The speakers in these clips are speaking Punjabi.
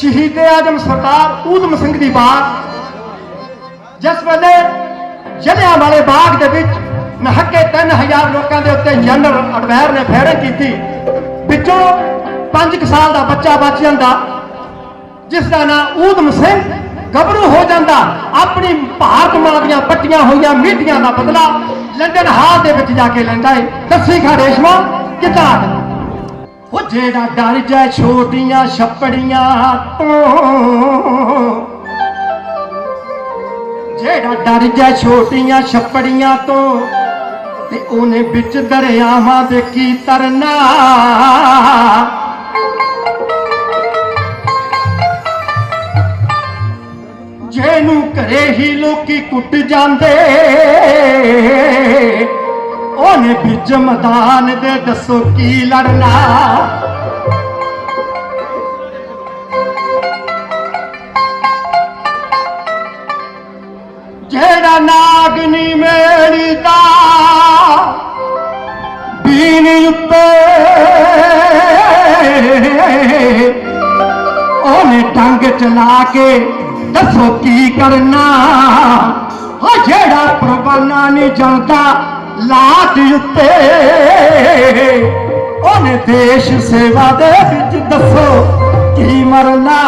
ਸ਼ਹੀਦ ਆਜਮ ਸਰਦਾਰ ਊਧਮ ਸਿੰਘ ਦੀ ਬਾਤ। ਜਿਸ ਵੇਲੇ ਜਲਿਆਂ ਵਾਲੇ ਬਾਗ ਦੇ ਵਿੱਚ ਨਹੱਕੇ 3000 ਲੋਕਾਂ ਦੇ ਉੱਤੇ ਜਨਰਲ ਅਡਵੈਰ ਨੇ ਫੈਰਿੰਗ ਕੀਤੀ, ਵਿੱਚੋਂ 5 ਸਾਲ ਦਾ ਬੱਚਾ ਬਚ ਜਾਂਦਾ, ਜਿਸ ਦਾ ਨਾਮ ਊਧਮ ਸਿੰਘ ਗੱਭਰੂ ਹੋ ਜਾਂਦਾ। ਆਪਣੀ ਭਾਰਤ ਮਾਂ ਦੀਆਂ ਪੱਟੀਆਂ ਹੋਈਆਂ ਮੀਟੀਆਂ ਦਾ ਬਦਲਾ ਲੰਡਨ ਹਾਲ ਦੇ ਵਿੱਚ ਜਾ ਕੇ ਲੈਂਦਾ ਏ। ਦੱਸੀ ਖਾ ਰੇਸ਼ਮਾ, ਕਿੱਦਾਂ? ਉਹ ਜਿਹੜਾ ਡਰ ਜਾ ਛੋਟੀਆਂ ਛੱਪੜੀਆਂ ਤੋਂ। ਜਿਹੜਾ ਡਰ ਜਾ ਛੋਟੀਆਂ ਛੱਪੜੀਆਂ ਤੋਂ ਤੇ ਉਹਨੇ ਵਿੱਚ ਦਰਿਆਵਾਂ ਦੇ ਕੀ ਤਰਨਾ। ਜਿਹਨੂੰ ਘਰੇ ਹੀ ਲੋਕੀ ਕੁੱਟ ਜਾਂਦੇ ਉਹਨੇ ਵਿੱਚ ਮਦਾਨ ਦੇ ਦੱਸੋ ਕੀ ਲੜਨਾ? ਜਿਹੜਾ ਨਾਗਨੀ ਮੇਰੀ ਦਾ ਬੀਨ ਉੱਤੇ ਉਹਨੇ ਟੰਗ ਚਲਾ ਕੇ ਦੱਸੋ ਕੀ ਕਰਨਾ? ਉਹ ਜਿਹੜਾ ਪ੍ਰਵਾਨਾ ਨਹੀਂ ਜਾਂਦਾ ਲਾਟ ਉੱਤੇ। ਉਹਨੇ ਦੇਸ਼ ਸੇਵਾ ਦੇ ਵਿੱਚ ਦੱਸੋ ਕੀ ਮਰਨਾ।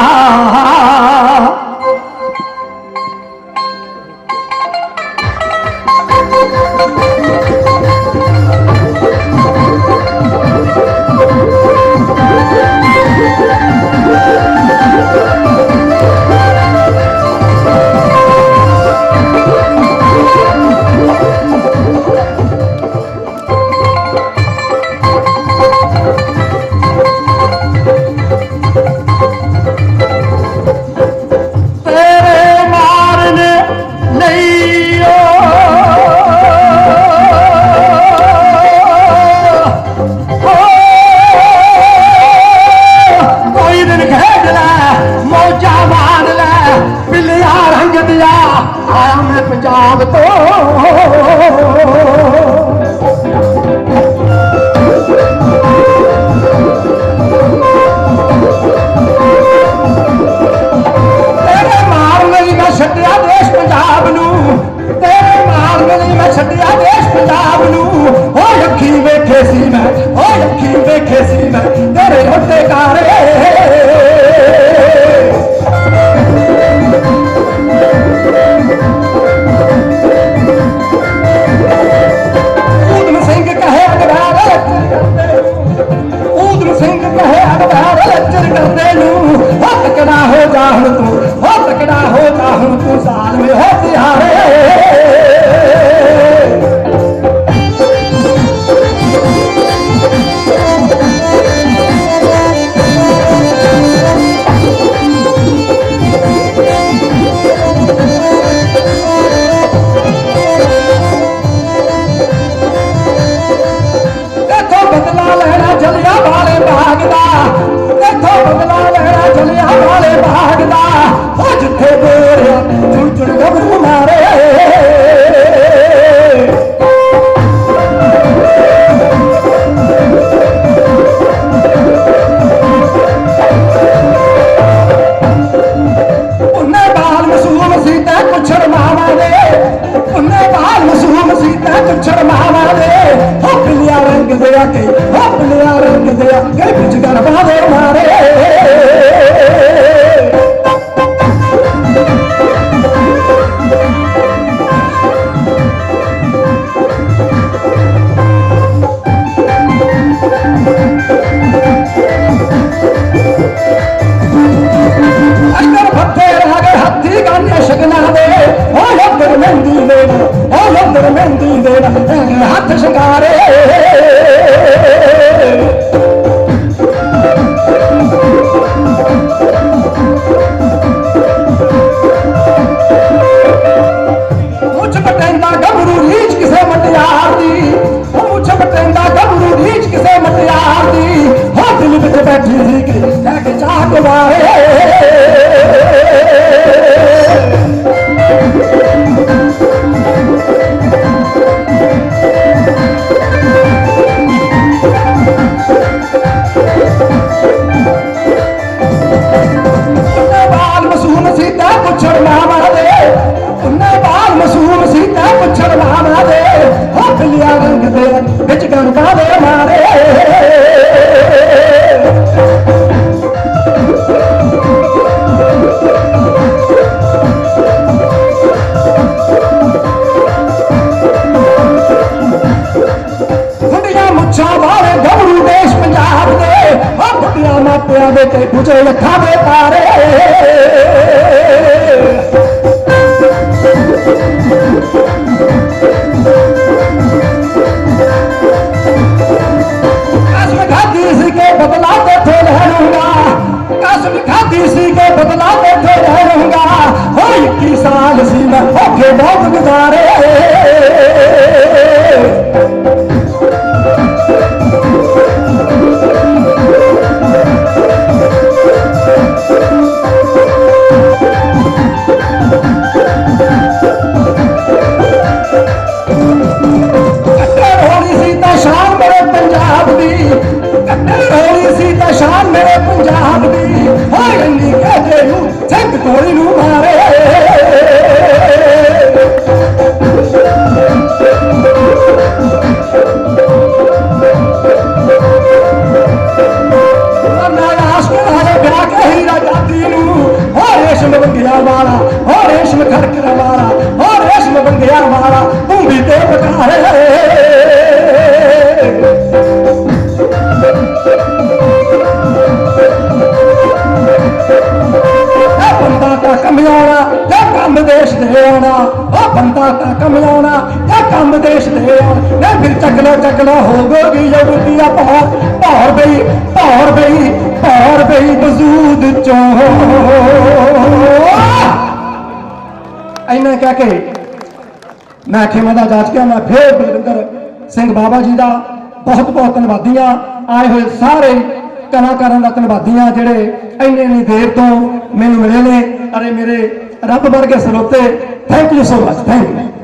ਮੈਂ ਤੋਂ। ਤੇਰੇ ਮਾਰ ਲਈ ਮੈਂ ਛੱਡਿਆ ਦੇਸ਼ ਪੰਜਾਬ ਨੂੰ। ਤੇਰੇ ਮਾਰ ਲਈ ਮੈਂ ਛੱਡਿਆ ਦੇਸ਼ ਪੰਜਾਬ ਨੂੰ। ਹੋ ਅੱਖੀ ਵੇਖੇ ਸੀ ਮੈਂ ਹੋ ਅੱਖੀ ਵੇਖੇ ਸੀ ਮੈਂ। ਤੇਰੇ ਉੱਤੇ ਕਾਰੇ ਜਾ ਹੁਣ ਤੂੰ ਸਾਲ ਬਦਲਾ ਲੈਣਾ ਜਲਿਆ ਵਾਲੇ ਬਾਗ ਦਾ। ਆ ਕੇ ਹੋ ਪਿਲਿਆ ਰੰਗ ਦੇ ਆ ਕੇ ਵਿੱਚ ਗਰਬਾ ਦੇ ਮਾਰੇ। ਅੰਦਰ ਮੁੱਛ ਪਟੈਂਦਾ ਗੱਭਰੂ ਰੀਚ ਕਿਸੇ ਮਟਿਆਰ ਦੀ। ਉਹ ਮੁੱਛ ਪਟੈਂਦਾ ਗੱਭਰੂ ਰੀਚ ਕਿਸੇ ਮਟਿਆਰ ਦੀ। ਹੋ ਦਿਲ ਵਿੱਚ ਬੈਠੀ ਸੀ ਕਿ ਲੈ ਕੇ ਚਾਹ ਕੁਵਾਰੇ ਤੇ ਬੁਝੇ ਅੱਖਾਂ ਦੇ ਤਾਰੇ। ਕਸਮ ਖਾਦੀ ਸੀ ਕਿ ਬਦਲਾ ਉਹ ਬੰਦਾ ਤਾਂ ਇਹ ਕੰਮ ਦੇਸ਼ ਦੇ ਆਉਣਾ ਮੈਂ ਫਿਰ ਚੱਕਲਾ ਚੱਕਲਾ ਹੋ ਗਈ ਯੁਵਤੀਆ ਪਹਾੜ ਪਹਾੜ ਬਈ ਪਹਾੜ ਬਈ ਪਹਾੜ ਬਈ ਵਜੂਦ ਚੋਂ। ਐਨਾ ਕਹਿ ਕੇ ਮੈਂ ਖੇਮਾ ਦਾ ਜਾਚ ਕੇ ਮੈਂ ਫੇਰ ਬਲਵਿੰਦਰ ਸਿੰਘ ਬਾਬਾ ਜੀ ਦਾ ਬਹੁਤ ਬਹੁਤ ਧੰਨਵਾਦੀ ਧੰਨਵਾਦੀਆਂ। ਆਏ ਹੋਏ ਸਾਰੇ ਕਲਾਕਾਰਾਂ ਦਾ ਧੰਨਵਾਦੀ ਧੰਨਵਾਦੀਆਂ, ਜਿਹੜੇ ਇੰਨੇ ਇੰਨੀ ਦੇਰ ਤੋਂ ਮੈਨੂੰ ਮਿਲੇ ਨੇ। ਅਰੇ ਮੇਰੇ ਰੱਬ ਵਰਗੇ ਸਰੋਤੇ thank you so much thank you